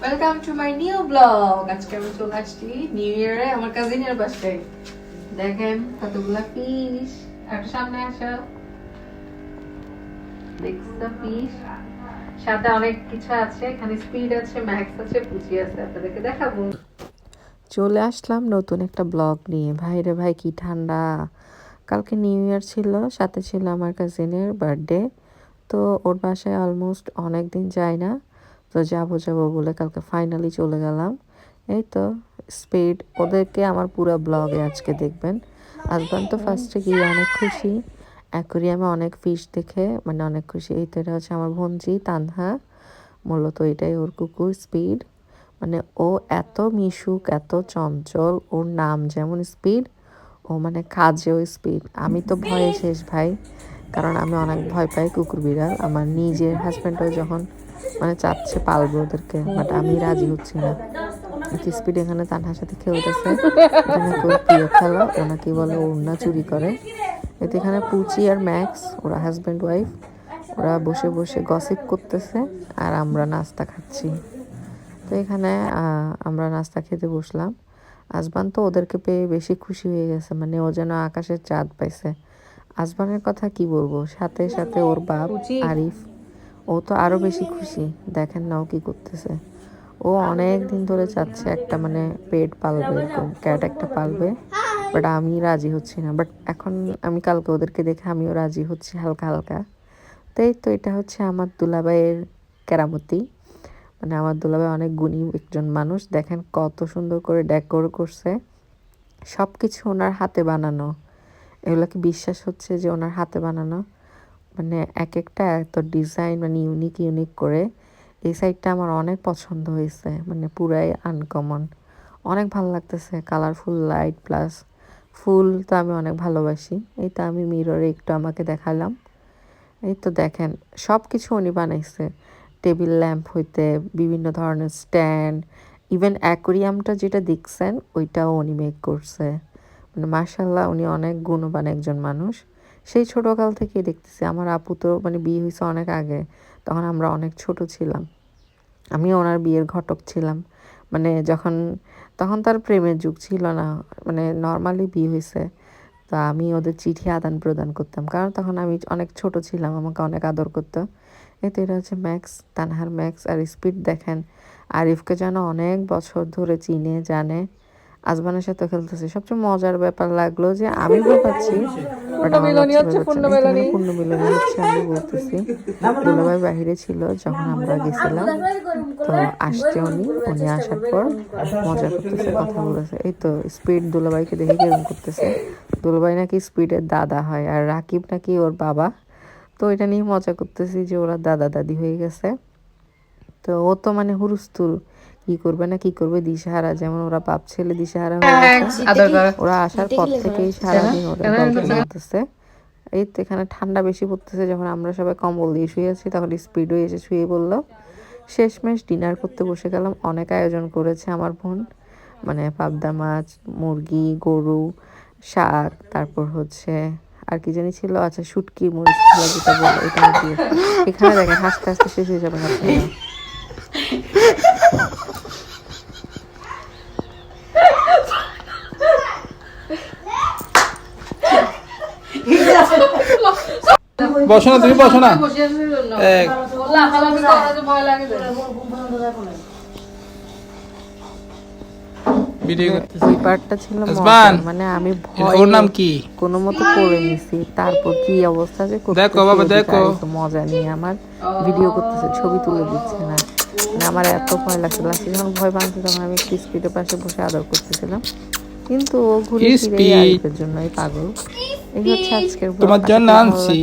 Welcome to my new vlog আজকে আমি চলে আসছি নিউ ইয়ারে আমার কাজিনের বাসায় দেখেন কতগুলা ফিশ একটু সামনে আসো। দেখছ ফিশ সাথে অনেক কিছু আছে, এখানে স্পিড আছে ম্যাক্স আছে পুচি আছে, আপনাদেরকে দেখাবো। চলে আসলাম নতুন একটা ব্লগ নিয়ে। ভাই রে ভাই, কি ঠান্ডা। কালকে নিউ ইয়ার ছিল, সাথে ছিল আমার কাজিনের বার্থডে তো ওর বাসায় অলমোস্ট অনেক দিন যায় না। তো যাব যাব বলে কালকে ফাইনালি চলে গেলাম। এই তো স্পিড ওদেরকে আমার পুরো ব্লগে আজকে দেখবেন। আসবান তো ফার্স্টে গিয়ে অনেক খুশি। অ্যাকোরিয়ামে অনেক ফিশ দেখে মানে অনেক খুশি। এই তো এটা হচ্ছে আমার ভঞ্জি তানহা। মূলত এটাই ওর কুকুর স্পিড মানে ও এত মিশুক, এত চঞ্চল, ওর নাম যেমন স্পিড ও মানে কাজেও স্পিড আমি তো ভয়ে শেষ ভাই, কারণ আমি অনেক ভয় পাই কুকুর বিড়াল আমার নিজের হাজব্যান্ডও যখন মানে চাচ্ছে পালবো ওদেরকে বাট আমি রাজি হচ্ছি না। স্পিড এখানে তানহার সাথে খেলতেছে প্রিয় খেলা ও নাকি বলে ওড়না চুরি করে। এতে এখানে পুচি আর ম্যাক্স ওরা হাজব্যান্ড ওয়াইফ ওরা বসে বসে গসিপ করতেছে আর আমরা নাস্তা খাচ্ছি। তো এখানে আহ, আমরা নাস্তা খেতে বসলাম। আসবান তো ওদেরকে পেয়ে বেশি খুশি হয়ে গেছে মানে ও যেন আকাশের চাঁদ পাইছে। আসবানের কথা কি বলব? সাথে সাথে ওর বাপ আরিফ ও তো আরও বেশি খুশি। দেখেন না ও কি করতেছে। ও অনেক দিন ধরে চাচ্ছে একটা মানে পেট পালবে এরকম ক্যাট একটা পালবে, বাট আমি রাজি হচ্ছি না। বাট এখন আমি কালকে ওদেরকে দেখে আমিও রাজি হচ্ছি হালকা হালকা। তো এই তো এটা হচ্ছে আমার দুলাভাইয়ের কেরামতি। মানে আমার দুলাভাই অনেক গুণী একজন মানুষ। দেখেন কত সুন্দর করে ডেকোর করছে। সব কিছু ওনার হাতে বানানো। এগুলো কি বিশ্বাস হচ্ছে যে ওনার হাতে বানানো? মানে এক একটা এত ডিজাইন মানে ইউনিক ইউনিক করে এই সাইডটা আমার অনেক পছন্দ হয়েছে মানে পুরাই আনকমন অনেক ভালো লাগতেছে কালারফুল লাইট প্লাস ফুল তো আমি অনেক ভালোবাসি। এই তো আমি মিররে একটু আমাকে দেখালাম। এই তো দেখেন সব কিছু উনি বানাইছে। টেবিল ল্যাম্প হইতে বিভিন্ন ধরনের স্ট্যান্ড ইভেন অ্যাকোরিয়ামটা যেটা দেখছেন, ওইটাও উনি মেক করছে। মানে মার্শাল্লাহ উনি অনেক গুণবান একজন মানুষ। সেই ছোটোকাল থেকেই দেখতেছি। আমার আপু তো মানে বিয়ে হয়েছে অনেক আগে, তখন আমরা অনেক ছোট ছিলাম। আমি ওনার বিয়ের ঘটক ছিলাম। মানে যখন, তখন তার প্রেমের যুগ ছিল না। মানে নর্মালি বিয়ে হয়েছে। তো আমি ওদের চিঠি আদান প্রদান করতাম। কারণ তখন আমি অনেক ছোট ছিলাম, আমাকে অনেক আদর করতো। এই তো এটা হচ্ছে ম্যাক্স, তানহার ম্যাক্স আর স্পিড দেখেন। আরিফকে যেন অনেক বছর ধরে চিনে, জানে। আজবানের সাথে খেলতেছে। সবচেয়ে মজার ব্যাপার লাগল যে আমি ভয় পাচ্ছি পূর্ণমিলনী হচ্ছে আমি বলতেছি। দুলাভাই বাহিরে ছিল যখন আমরা গেছিলাম তো আসছে উনি উনি আসার পর মজা করতেছে কথা বলেছে এই তো স্পিড দুলাভাইকে দেখে কেরম করতেছে। দুলাভাই নাকি স্পিডের দাদা হয় আর রাকিব নাকি ওর বাবা। তো এটা নিয়ে মজা করতেছি যে ওরা দাদা দাদি হয়ে গেছে। তো ও তো মানে হুরুস্তুল কি করবে না কি করবে দিশাহারা যেমন ওরা বাপ ছেলে দিশাহারা হয়ে গেছে। ওরা আসার পর থেকেই সারাদিন গল্প চলতেছে এই তো এখানে ঠান্ডা বেশি পড়তেছে যখন আমরা সবাই কম্বল দিয়ে শুয়ে আছি তখন স্পিডও এসে শুয়ে বলল শেষমেশ ডিনার করতে বসে গেলাম অনেক আয়োজন করেছে আমার বোন। মানে পাবদা মাছ মুরগি গরু শাক তারপর হচ্ছে আর কি জানি ছিল আচ্ছা শুটকি মরিচ ছিল যেটা বলল এটা দিয়ে। এখানে দেখেন হাসতে হাসতে শেষ হয়ে যাবে বসো না তুমি বসো না। জন্য এক মানে আমি ওর নাম কি? কোনো মতো করে নিছি। তারপর কি অবস্থা যে দেখো বাবা, দেখো। মজা নিয়ে আমার ভিডিও করতেছে ছবি তুলে দিচ্ছে না। মানে আমার এত ভয় লাগছে। যখন ভয় পাচ্ছে তখন আমি একটু স্পিডের পাশে বসে আদর করতেছিলাম। কিন্তু ও ঘুরে ফিরে জন্যই পাগল। এই হচ্ছে আজকের তোমার জন্য আনছি।